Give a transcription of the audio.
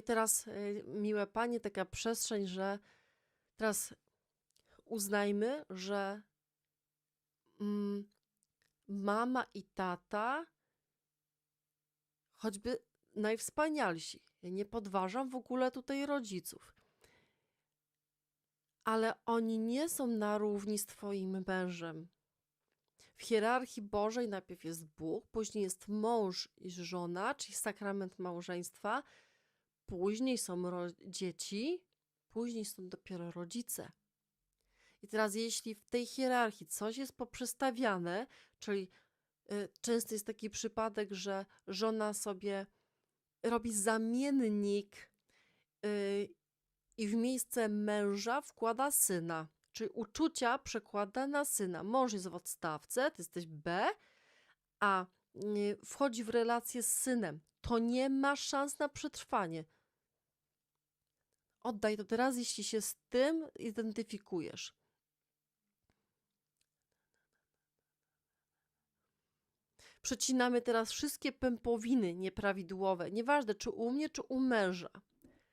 I teraz, y, miłe panie, taka przestrzeń, że teraz uznajmy, że mm, mama i tata, choćby najwspanialsi, ja nie podważam w ogóle tutaj rodziców, ale oni nie są na równi z twoim mężem. W hierarchii Bożej najpierw jest Bóg, później jest mąż i żona, czyli sakrament małżeństwa, później są dzieci, później są dopiero rodzice. I teraz, jeśli w tej hierarchii coś jest poprzestawiane, czyli y, często jest taki przypadek, że żona sobie robi zamiennik y, i w miejsce męża wkłada syna, czyli uczucia przekłada na syna. Mąż jest w odstawce, ty jesteś B, a y, wchodzi w relację z synem. To nie ma szans na przetrwanie. Oddaj to teraz, jeśli się z tym identyfikujesz. Przecinamy teraz wszystkie pępowiny nieprawidłowe, nieważne czy u mnie, czy u męża.